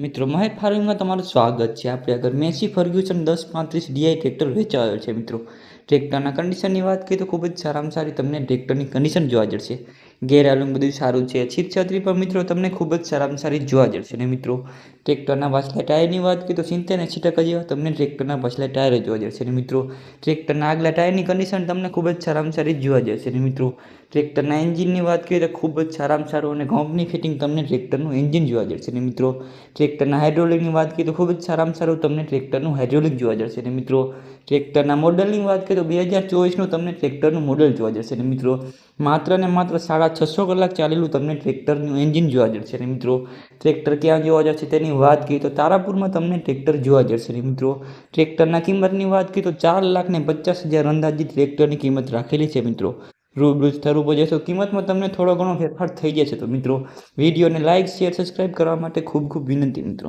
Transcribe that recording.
મિત્રો મહેક ફાર્મિંગમાં તમારું સ્વાગત છે. આપણે આગળ મેસી ફર્ગ્યુસન દસ પાંત્રીસ ડીઆઈ ટ્રેક્ટર વેચાયો છે, મિત્રો. ટ્રેક્ટરના કન્ડિશનની વાત કરીએ તો ખૂબ જ સારામાં સારી તમને ટ્રેક્ટરની કન્ડિશન જોવા જશે ગેર બધું સારું છે. છીપ છત્રી પણ મિત્રો તમને ખૂબ જ સારામાં સારી જોવા જશે અને મિત્રો ટ્રેક્ટરના પાછલા ટાયરની વાત કરીએ તો સિત્તેર એંસી ટકા જેવા તમને ટ્રેક્ટરના પાછલા ટાયર જોવા જશે અને મિત્રો ટ્રેક્ટરના આગલા ટાયરની કન્ડિશન તમને ખૂબ જ સારામાં સારી જોવા જશે અને મિત્રો ટ્રેક્ટરના એન્જિનની વાત કરીએ તો ખૂબ જ સારામાં સારું અને કંપની ફિટિંગ તમને ટ્રેક્ટરનું એન્જિન જોવા જશે અને મિત્રો ટ્રેક્ટરના હાઇડ્રોલિકની વાત કરીએ તો ખૂબ જ સારામાં સારું તમને ટ્રેક્ટરનું હાઇડ્રોલિક જોવા જશે અને મિત્રો ટ્રેક્ટરના મોડલની વાત કરીએ તો બે હજાર ચોવીસનું તમને ટ્રેક્ટરનું મોડલ જોવા જશે અને મિત્રો, માત્ર ને માત્ર સાડા છસો કલાક ચાલેલું તમને ટ્રેક્ટરનું એન્જિન જોવા જશે અને મિત્રો. ટ્રેક્ટર ક્યાં જોવા જશે તેની વાત કરીએ તો તારાપુરમાં તમને ટ્રેક્ટર જોવા જશે અને મિત્રો. ટ્રેક્ટરના કિંમતની વાત કરીએ તો ચાર લાખ ને પચાસ હજાર અંદાજિત ટ્રેક્ટરની કિંમત રાખેલી છે મિત્રો. રૂબરૂ સ્થળ ઉપર જશો, કિંમતમાં તમને થોડો ઘણો ફેરફાર થઈ જશે તો મિત્રો. વિડીયોને લાઇક શેર, સબસ્ક્રાઇબ કરવા માટે ખૂબ ખૂબ વિનંતી મિત્રો.